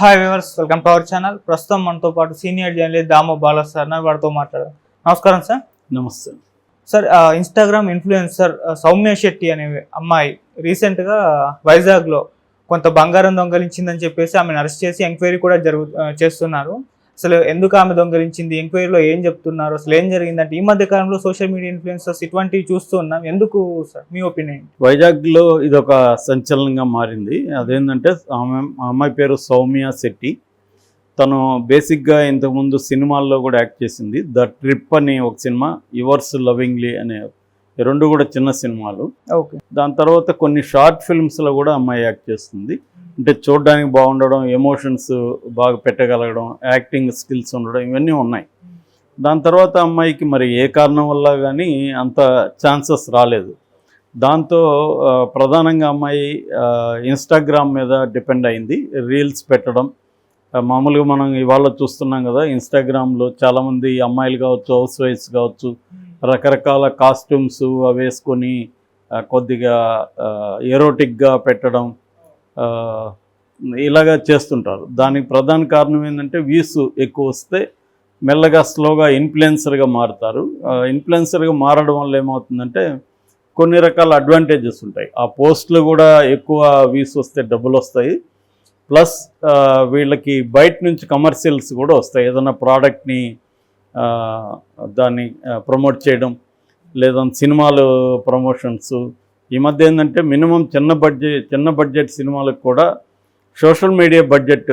Hi viewers welcome to our channel ప్రస్తుతం మనతో పాటు senior journalist Damo Bala sir నా వారితో మాట్లాడారు నమస్కారం సార్. నమస్తే. Sir Instagram influencer Soumya Shetty అనే అమ్మాయి రీసెంట్గా వైజాగ్లో కొంత బంగారం దొంగలించిందని చెప్పేసి ఆమెను అరెస్ట్ చేసి ఎంక్వైరీ కూడా జరుగు చేస్తున్నారు. అసలు ఎందుకు ఆమె దొంగలించింది? ఎంక్వైరీలో ఏం చెప్తున్నారు? అసలు ఏం జరిగిందంటే ఈ మధ్య కాలంలో సోషల్ మీడియా ఇన్ఫ్లుయెన్సర్స్ ఇటువంటివి చూస్తూ ఉన్నాం. ఎందుకు సార్? మీ ఒపీనియన్ వైజాగ్లో ఇది ఒక సంచలనంగా మారింది. అదేంటంటే ఆమె ఆ అమ్మాయి పేరు సౌమ్య శెట్టి. తను బేసిక్గా ఇంతకుముందు సినిమాల్లో కూడా యాక్ట్ చేసింది. ద ట్రిప్ అని ఒక సినిమా యువర్స్ లవింగ్లీ అనే రెండు కూడా చిన్న సినిమాలు. ఓకే. దాని తర్వాత కొన్ని షార్ట్ ఫిల్మ్స్లో కూడా అమ్మాయి యాక్ట్ చేస్తుంది. అంటే చూడడానికి బాగుండడం ఎమోషన్స్ బాగా పెట్టగలగడం యాక్టింగ్ స్కిల్స్ ఉండడం ఇవన్నీ ఉన్నాయి. దాని తర్వాత అమ్మాయికి మరి ఏ కారణం వల్ల కానీ అంత ఛాన్సెస్ రాలేదు. దాంతో ప్రధానంగా అమ్మాయి ఇన్స్టాగ్రామ్ మీద డిపెండ్ అయింది. రీల్స్ పెట్టడం. మామూలుగా మనం ఇవాళ చూస్తున్నాం కదా ఇన్స్టాగ్రామ్లో చాలామంది అమ్మాయిలు కావచ్చు హౌస్ వైఫ్స్ కావచ్చు రకరకాల కాస్ట్యూమ్స్ అవి వేసుకొని కొద్దిగా ఎరోటిక్గా పెట్టడం ఇలాగా చేస్తుంటారు. దానికి ప్రధాన కారణం ఏంటంటే వ్యూస్ ఎక్కువ వస్తే మెల్లగా స్లోగా ఇన్ఫ్లుయెన్సర్గా మారుతారు. ఇన్ఫ్లుయెన్సర్గా మారడం వల్ల ఏమవుతుందంటే కొన్ని రకాల అడ్వాంటేజెస్ ఉంటాయి. ఆ పోస్టులు కూడా ఎక్కువ వ్యూస్ వస్తే డబ్బులు వస్తాయి. ప్లస్ వీళ్ళకి బయట నుంచి కమర్షియల్స్ కూడా వస్తాయి. ఏదైనా ప్రోడక్ట్ని దాన్ని ప్రమోట్ చేయడం లేదా సినిమాలు ప్రమోషన్స్ ఈ మధ్య ఏంటంటే మినిమం చిన్న బడ్జెట్ చిన్న బడ్జెట్ సినిమాలకు కూడా సోషల్ మీడియా బడ్జెట్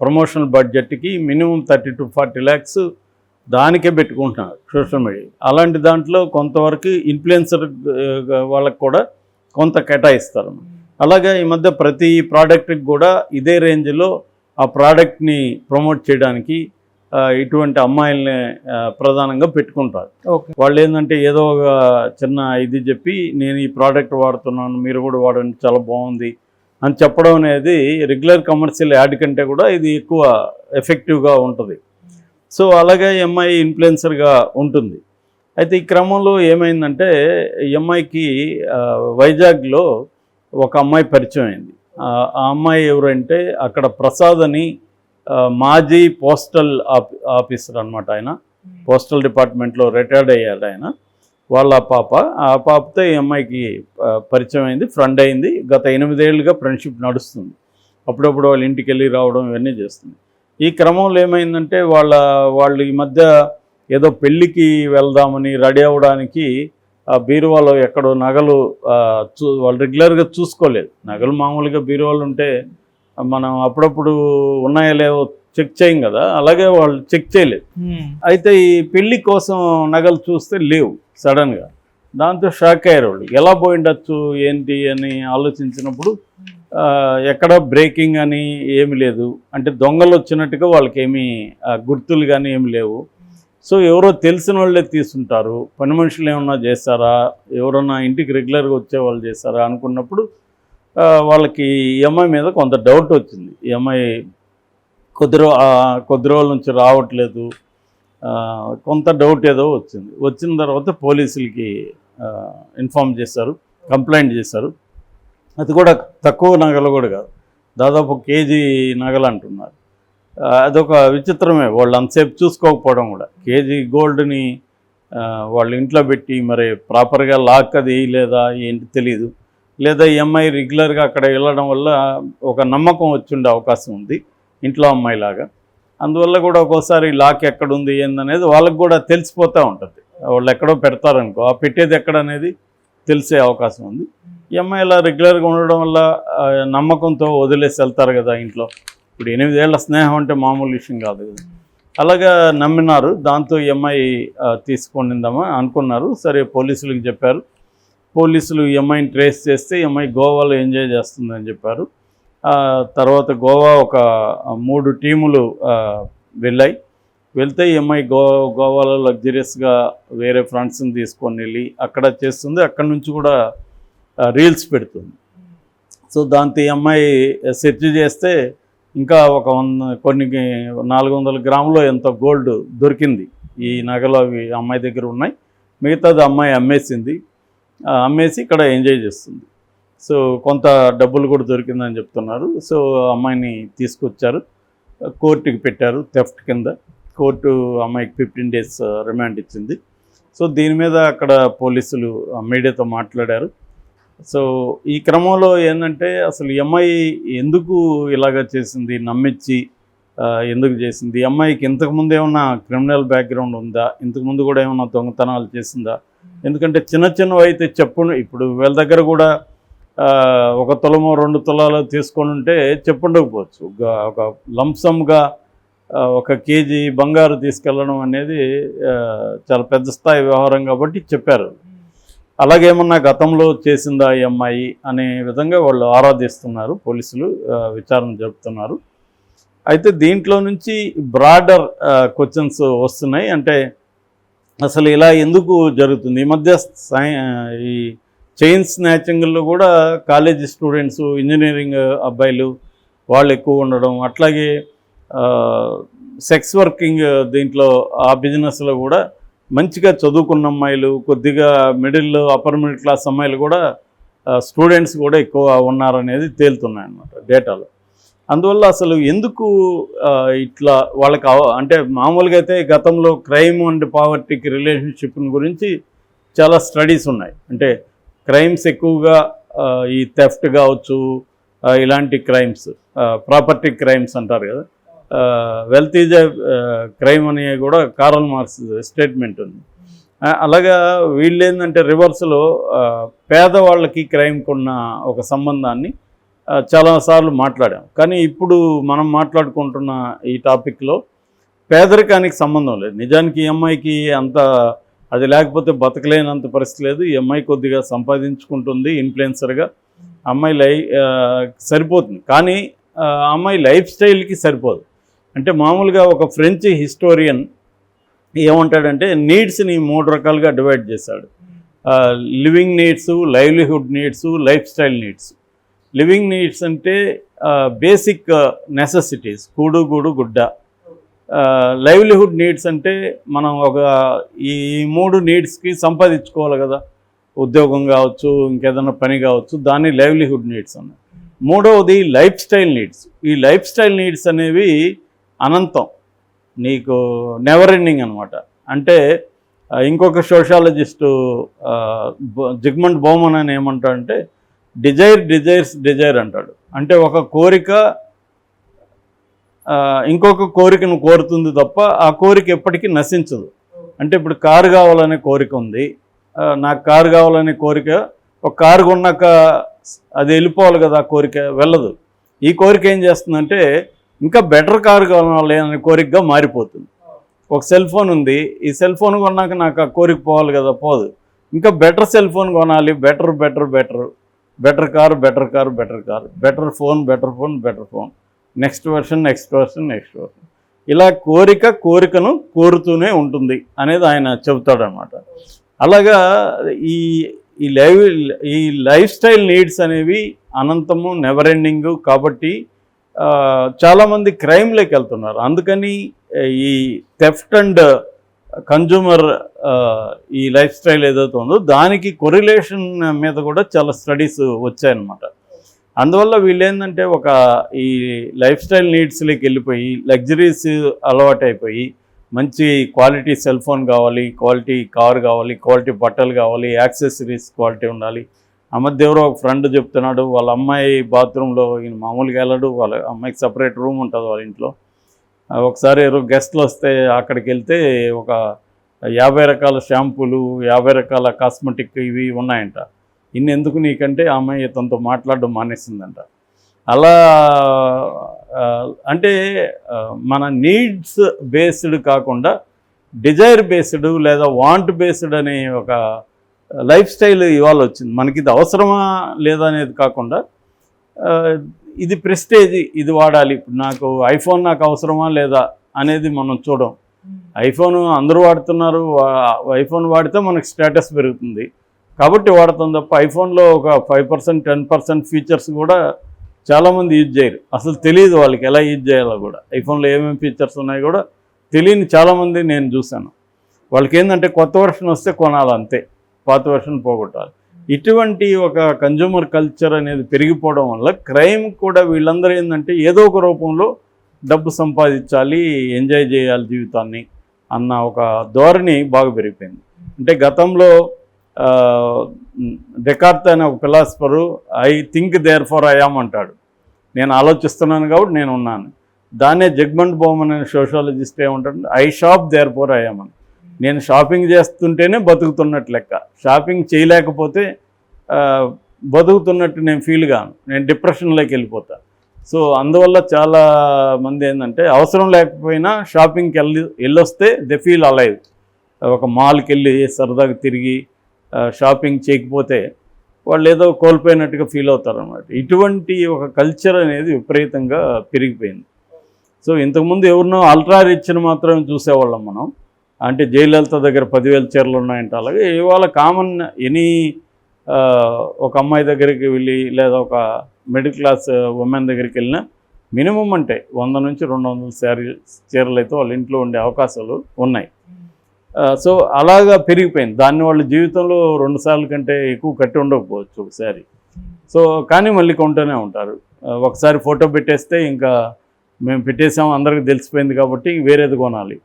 ప్రమోషనల్ బడ్జెట్కి minimum thirty to forty lakhs దానికే పెట్టుకుంటున్నారు సోషల్ మీడియా అలాంటి దాంట్లో కొంతవరకు ఇన్ఫ్లుయెన్సర్ వాళ్ళకు కూడా కొంత కేటాయిస్తారు. అలాగే ఈ మధ్య ప్రతి ప్రోడక్ట్కి కూడా ఇదే రేంజ్లో ఆ ప్రోడక్ట్ని ప్రమోట్ చేయడానికి ఇటువంటి అమ్మాయిల్ని ప్రధానంగా పెట్టుకుంటారు. వాళ్ళు ఏంటంటే ఏదో ఒక చిన్న ఇది చెప్పి నేను ఈ ప్రోడక్ట్ వాడుతున్నాను మీరు కూడా వాడండి చాలా బాగుంది అని చెప్పడం అనేది రెగ్యులర్ కమర్షియల్ యాడ్ కంటే కూడా ఇది ఎక్కువ ఎఫెక్టివ్గా ఉంటుంది. సో అలాగే అమ్మాయి ఇన్ఫ్లుయెన్సర్గా ఉంటుంది. అయితే ఈ క్రమంలో ఏమైందంటే ఆ, వైజాగ్లో ఒక అమ్మాయి పరిచయం అయింది. ఆ అమ్మాయి ఎవరంటే అక్కడ ప్రసాద్ అని మాజీ పోస్టల్ ఆఫీ ఆఫీసర్ అనమాట ఆయన. పోస్టల్ డిపార్ట్మెంట్లో రిటైర్డ్ అయ్యాడు ఆయన. వాళ్ళ పాప. ఆ పాపతో ఈ అమ్మాయికి పరిచయం అయింది ఫ్రెండ్ అయింది. గత ఎనిమిదేళ్ళుగా ఫ్రెండ్షిప్ నడుస్తుంది. అప్పుడప్పుడు వాళ్ళ ఇంటికి వెళ్ళి రావడం ఇవన్నీ చేస్తుంది. ఈ క్రమంలో ఏమైందంటే వాళ్ళ వాళ్ళు ఈ మధ్య ఏదో పెళ్ళికి వెళ్దామని రెడీ అవ్వడానికి ఆ బీరువాలో ఎక్కడో నగలు చూ వాళ్ళు రెగ్యులర్గా చూసుకోలేదు. నగలు మామూలుగా బీరువాలు ఉంటే మనం అప్పుడప్పుడు ఉన్నాయో లేవో చెక్ చేయం కదా అలాగే వాళ్ళు చెక్ చేయలేదు. అయితే ఈ పెళ్ళి కోసం నగలు చూస్తే లేవు సడన్గా దాంతో షాక్ అయ్యారు వాళ్ళు. ఎలా పోయిండొచ్చు ఏంటి అని ఆలోచించినప్పుడు ఎక్కడ బ్రేకింగ్ అని ఏమి లేదు. అంటే దొంగలు వచ్చినట్టుగా వాళ్ళకి ఏమీ ఆ, గుర్తులు కానీ ఏమి లేవు. సో ఎవరో తెలిసిన వాళ్ళే తీసుంటారు. పని మనుషులు ఏమన్నా చేస్తారా? ఎవరన్నా ఇంటికి రెగ్యులర్గా వచ్చే వాళ్ళు చేస్తారా? అనుకున్నప్పుడు వాళ్ళకి ఎంఐ మీద కొంత డౌట్ వచ్చింది. ఎంఐ కొద్ది రో కొద్ది రోజుల నుంచి రావట్లేదు. కొంత డౌట్ ఏదో వచ్చింది. వచ్చిన తర్వాత పోలీసులకి ఇన్ఫామ్ చేశారు కంప్లైంట్ చేశారు. అది కూడా తక్కువ నగలు కూడా కాదు. దాదాపు కేజీ నగలు అంటున్నారు. అదొక విచిత్రమే. వాళ్ళు అంతసేపు చూసుకోకపోవడం కూడా. కేజీ గోల్డ్ని వాళ్ళ ఇంట్లో పెట్టి మరి ప్రాపర్గా లాక్ అది లేదా ఏంటి తెలియదు లేదా ఈ అమ్మాయి రెగ్యులర్గా అక్కడ వెళ్ళడం వల్ల ఒక నమ్మకం వచ్చిండే అవకాశం ఉంది ఇంట్లో అమ్మాయిలాగా. అందువల్ల కూడా ఒక్కోసారి లాక్ ఎక్కడుంది ఏందనేది వాళ్ళకి కూడా తెలిసిపోతూ ఉంటుంది. వాళ్ళు ఎక్కడో పెడతారనుకో ఆ పెట్టేది ఎక్కడ అనేది తెలిసే అవకాశం ఉంది. ఈ అమ్మాయి ఇలా రెగ్యులర్గా ఉండడం వల్ల నమ్మకంతో వదిలేసి వెళ్తారు కదా ఇంట్లో. ఇప్పుడు ఎనిమిదేళ్ళ స్నేహం అంటే మామూలు విషయం కాదు కదా. అలాగా నమ్మినారు దాంతో ఈ అమ్మాయి తీసుకొనిందామా అనుకున్నారు. సరే పోలీసులకు చెప్పారు. పోలీసులు ఈ అమ్మాయిని ట్రేస్ చేస్తే ఈ అమ్మాయి గోవాలో ఎంజాయ్ చేస్తుందని చెప్పారు. తర్వాత గోవా ఒక మూడు టీములు వెళ్ళాయి. వెళ్తే ఈ అమ్మాయి గో గోవాలో లగ్జరియస్గా వేరే ఫ్రెండ్స్ని తీసుకొని వెళ్ళి అక్కడ చేస్తుంది. అక్కడ నుంచి కూడా రీల్స్ పెడుతుంది. సో దాంతో ఈ అమ్మాయి సెర్చ్ చేస్తే ఇంకా ఒక వంద కొన్ని నాలుగు వందల గ్రాములో ఎంతో గోల్డ్ దొరికింది. ఈ నగలు అవి అమ్మాయి దగ్గర ఉన్నాయి. మిగతాది అమ్మాయి అమ్మేసింది. అమ్మేసి ఇక్కడ ఎంజాయ్ చేస్తుంది. సో కొంత డబ్బులు కూడా దొరికిందని చెప్తున్నారు. సో అమ్మాయిని తీసుకొచ్చారు. కోర్టుకి పెట్టారు థెఫ్ట్ కింద. కోర్టు అమ్మాయికి ఫిఫ్టీన్ డేస్ రిమాండ్ ఇచ్చింది. సో దీని మీద అక్కడ పోలీసులు ఆ, మీడియాతో మాట్లాడారు. సో ఈ క్రమంలో ఏంటంటే అసలు ఈ అమ్మాయి ఎందుకు ఇలాగ చేసింది? నమ్మించి ఎందుకు చేసింది? ఈ అమ్మాయికి ఇంతకుముందు ఏమన్నా క్రిమినల్ బ్యాక్గ్రౌండ్ ఉందా? ఇంతకుముందు కూడా ఏమన్నా దొంగతనాలు చేసిందా? ఎందుకంటే చిన్న చిన్నవి అయితే చెప్పు ఇప్పుడు వీళ్ళ దగ్గర కూడా ఒక తులమో రెండు తులాలు తీసుకొని ఉంటే చెప్పుండకపోవచ్చు. ఒక- లంసంగా ఒక కేజీ బంగారు తీసుకెళ్ళడం అనేది చాలా పెద్ద స్థాయి వ్యవహారం కాబట్టి చెప్పారు. అలాగేమన్నా గతంలో చేసిందా ఈ అమ్మాయి అనే విధంగా వాళ్ళు ఆరాధిస్తున్నారు పోలీసులు విచారణ జరుపుతున్నారు. అయితే దీంట్లో నుంచి బ్రాడర్ క్వశ్చన్స్ వస్తున్నాయి. అంటే అసలు ఇలా ఎందుకు జరుగుతుంది? ఈ మధ్య సై- ఈ చైన్ స్నాచింగ్లో కూడా కాలేజీ స్టూడెంట్స్ ఇంజనీరింగ్ అబ్బాయిలు వాళ్ళు ఎక్కువ ఉండడం అట్లాగే సెక్స్ వర్కింగ్ దీంట్లో ఆ బిజినెస్లో కూడా మంచిగా చదువుకున్న అమ్మాయిలు కొద్దిగా మిడిల్ అప్పర్ మిడిల్ క్లాస్ అమ్మాయిలు కూడా స్టూడెంట్స్ కూడా ఎక్కువ ఉన్నారనేది తేలుతున్నాయి అన్నమాట డేటాలో. అందువల్ల అసలు ఎందుకు ఇట్లా వాళ్ళకి అవ- అంటే మామూలుగా అయితే గతంలో క్రైమ్ అండ్ పావర్టీకి రిలేషన్షిప్ గురించి చాలా స్టడీస్ ఉన్నాయి. అంటే క్రైమ్స్ ఎక్కువగా ఈ థెఫ్ట్ కావచ్చు ఇలాంటి క్రైమ్స్ ప్రాపర్టీ క్రైమ్స్ అంటారు కదా. వెల్త్ ఈజ్ క్రైమ్ అనే కూడా కారల్ మార్క్స్ స్టేట్మెంట్ ఉంది. అలాగా వీళ్ళేందంటే రివర్స్లో పేదవాళ్ళకి క్రైమ్కి ఉన్న ఒక సంబంధాన్ని చాలాసార్లు మాట్లాడాం. కానీ ఇప్పుడు మనం మాట్లాడుకుంటున్న ఈ టాపిక్లో పేదరికానికి సంబంధం లేదు. నిజానికి ఈ అమ్మాయికి అంత అది లేకపోతే బతకలేనంత పరిస్థితి లేదు. ఈ అమ్మాయి కొద్దిగా సంపాదించుకుంటుంది ఇన్ఫ్లుయెన్సర్గా. అమ్మాయి లై సరిపోతుంది. కానీ అమ్మాయి లైఫ్ స్టైల్కి సరిపోదు. అంటే మామూలుగా ఒక ఫ్రెంచ్ హిస్టోరియన్ ఏమంటాడంటే నీడ్స్ని మూడు రకాలుగా డివైడ్ చేశాడు. Living needs livelihood needs lifestyle needs. Living needs అంటే బేసిక్ నెసెసిటీస్ కూడు గూడు గుడ్డ. లైవ్లీహుడ్ నీడ్స్ అంటే మనం ఒక ఈ మూడు నీడ్స్కి సంపాదించుకోవాలి కదా. ఉద్యోగం కావచ్చు ఇంకేదైనా పని కావచ్చు దాన్ని లైవ్లీహుడ్ నీడ్స్ అన్నాయి మూడవది లైఫ్ స్టైల్ నీడ్స్ ఈ లైఫ్ స్టైల్ నీడ్స్ అనేవి అనంతం. నీకు నెవర్ ఎండింగ్ అనమాట అంటే ఇంకొక సోషాలజిస్టు జిగ్మంట్ బోమన్ అని ఏమంటాడంటే డిజైర్ డిజైర్స్ డిజైర్ అంటాడు. అంటే ఒక కోరిక ఇంకొక కోరికను కోరుతుంది తప్ప ఆ కోరిక ఎప్పటికీ నశించదు. అంటే ఇప్పుడు కారు కావాలనే కోరిక ఉంది. నాకు కారు కావాలనే కోరిక ఒక కారు కొన్నాక అది వెళ్ళిపోవాలి కదా ఆ కోరిక వెళ్ళదు. ఈ కోరిక ఏం చేస్తుందంటే ఇంకా బెటర్ కారు కావాలి అనే కోరికగా మారిపోతుంది. ఒక సెల్ ఫోన్ ఉంది. ఈ సెల్ ఫోన్ కొన్నాక నాకు ఆ కోరిక పోవాలి కదా పోదు. ఇంకా బెటర్ సెల్ ఫోన్ కొనాలి. Better better better. Better car better car better car better phone better phone better phone next version next version next version ఇలా కోరిక కోరికను కోరుతూనే ఉంటుంది అనేది ఆయన చెబుతాడనమాట అలాగా ఈ ఈ లైవ్ ఈ లైఫ్ స్టైల్ నీడ్స్ అనేవి అనంతము నెవర్ ఎండింగ్ కాబట్టి చాలామంది క్రైమ్లోకి వెళ్తున్నారు. అందుకని ఈ థెఫ్ట్ అండ్ కన్జ్యూమర్ ఈ లైఫ్ స్టైల్ ఏదైతే ఉందో దానికి కొరిలేషన్ మీద కూడా చాలా స్టడీస్ వచ్చాయన్నమాట. అందువల్ల వీళ్ళు ఏంటంటే ఒక ఈ లైఫ్ స్టైల్ నీడ్స్లోకి వెళ్ళిపోయి లగ్జరీస్ అలవాటు అయిపోయి మంచి క్వాలిటీ సెల్ ఫోన్ కావాలి క్వాలిటీ కార్ కావాలి క్వాలిటీ బట్టలు కావాలి యాక్సెసరీస్ క్వాలిటీ ఉండాలి. ఆ మధ్య ఎవరో ఒక ఫ్రెండ్ చెప్తున్నాడు వాళ్ళ అమ్మాయి బాత్రూంలో ఈయన మామూలుగా వెళ్ళడు వాళ్ళ అమ్మాయికి సపరేట్ రూమ్ ఉంటుంది వాళ్ళ ఇంట్లో. ఒకసారి ఎవరో గెస్ట్లు వస్తే అక్కడికి వెళ్తే ఒక యాభై రకాల షాంపూలు యాభై రకాల కాస్మెటిక్ ఇవి ఉన్నాయంట. ఇన్ని ఎందుకు నీకంటే ఆమె తనతో మాట్లాడడం మానేసిందంట. అలా అంటే మన నీడ్స్ బేస్డ్ కాకుండా డిజైర్ బేస్డ్ లేదా వాంట్ బేస్డ్ అనే ఒక లైఫ్ స్టైల్ ఇవాళ వచ్చింది. మనకి ఇది అవసరమా లేదా అనేది కాకుండా ఇది ప్రెస్టేజ్ ఇది వాడాలి. ఇప్పుడు నాకు ఐఫోన్ నాకు అవసరమా లేదా అనేది మనం చూడం. ఐఫోన్ అందరూ వాడుతున్నారు ఐఫోన్ వాడితే మనకు స్టేటస్ పెరుగుతుంది. కాబట్టి వాడతాం తప్ప ఐఫోన్లో ఒక five percent ten percent features కూడా చాలామంది యూజ్ చేయరు. అసలు తెలియదు వాళ్ళకి ఎలా యూజ్ చేయాలో కూడా. ఐఫోన్లో ఏమేమి ఫీచర్స్ ఉన్నాయో కూడా తెలియని చాలామంది నేను చూశాను. వాళ్ళకి ఏంటంటే కొత్త వర్షన్ వస్తే కొనాలి అంతే పాత వర్షన్ పోగొట్టాలి. ఇటువంటి ఒక కన్జ్యూమర్ కల్చర్ అనేది పెరిగిపోవడం వల్ల క్రైమ్ కూడా వీళ్ళందరూ ఏంటంటే ఏదో ఒక రూపంలో డబ్బు సంపాదించాలి ఎంజాయ్ చేయాలి జీవితాన్ని అన్న ఒక ధోరణి బాగా పెరిగిపోయింది. అంటే గతంలో డెకార్త్ అనే ఒక philosopher I think therefore I am అంటాడు. నేను ఆలోచిస్తున్నాను కాబట్టి నేను ఉన్నాను. దాన్నే జగ్మంట్ బోమన్ అనే సోషాలజిస్ట్ ఏమంటాడు I shop therefore I am అని. నేను షాపింగ్ చేస్తుంటేనే బతుకుతున్నట్టు లెక్క. షాపింగ్ చేయలేకపోతే బతుకుతున్నట్టు నేను ఫీల్ కాను నేను డిప్రెషన్లోకి వెళ్ళిపోతా. సో అందువల్ల చాలా మంది ఏంటంటే అవసరం లేకపోయినా షాపింగ్కి వెళ్ళి వెళ్ళొస్తే దే ఫీల్ అలైవ్ ఒక మాల్కి వెళ్ళి సరదాగా తిరిగి షాపింగ్ చేయకపోతే వాళ్ళు ఏదో కోల్పోయినట్టుగా ఫీల్ అవుతారు అన్నమాట ఇటువంటి ఒక కల్చర్ అనేది విపరీతంగా పెరిగిపోయింది. సో ఇంతకుముందు ఎవరినో అల్ట్రా రిచ్ని మాత్రమే చూసేవాళ్ళం మనం. అంటే జయలలిత దగ్గర పదివేల చీరలు ఉన్నాయంటే అలాగే ఇవాళ కామన్ ఎనీ ఒక అమ్మాయి దగ్గరికి వెళ్ళి లేదా ఒక మిడిల్ క్లాస్ ఉమెన్ దగ్గరికి వెళ్ళినా మినిమం అంటే వంద నుంచి రెండు వందల శారీ చీరలు అయితే వాళ్ళ ఇంట్లో ఉండే అవకాశాలు ఉన్నాయి. సో అలాగా పెరిగిపోయింది. దాన్ని వాళ్ళ జీవితంలో రెండు సార్లు కంటే ఎక్కువ కట్టి ఉండకపోవచ్చు ఒకసారి సో కానీ మళ్ళీ కొంటూనే ఉంటారు. ఒకసారి ఫోటో పెట్టేస్తే ఇంకా మేము పెట్టేసాం అందరికీ తెలిసిపోయింది కాబట్టి వేరేది కొనాలి.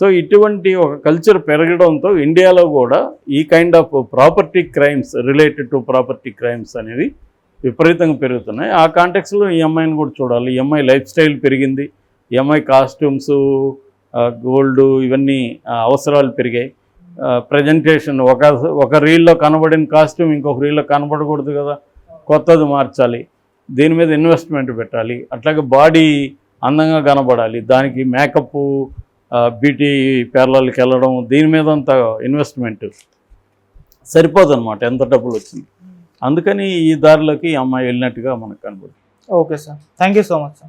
సో ఇటువంటి ఒక కల్చర్ పెరగడంతో ఇండియాలో కూడా ఈ kind of property crimes related to property crimes అనేవి విపరీతంగా పెరుగుతున్నాయి. ఆ కాంటెక్స్లో ఈ అమ్మాయిని కూడా చూడాలి. ఈ అమ్మాయి లైఫ్ స్టైల్ పెరిగింది. ఈ అమ్మాయి కాస్ట్యూమ్స్ గోల్డ్ ఇవన్నీ అవసరాలు పెరిగాయి. ప్రజెంటేషన్ ఒక ఒక రీల్లో కనబడిన కాస్ట్యూమ్ ఇంకొక రీల్లో కనబడకూడదు కదా. కొత్తది మార్చాలి. దీని మీద ఇన్వెస్ట్మెంట్ పెట్టాలి. అట్లాగే బాడీ అందంగా కనబడాలి. దానికి మేకప్ బ్యూటీ పార్లర్కి వెళ్ళడం దీని మీద అంత ఇన్వెస్ట్మెంట్ సరిపోదు అనమాట ఎంత డబ్బులు వచ్చింది అందుకని ఈ దారిలోకి ఈ అమ్మాయి వెళ్ళినట్టుగా మనకు కనబడుతుంది. Okay sir. Thank you so much sir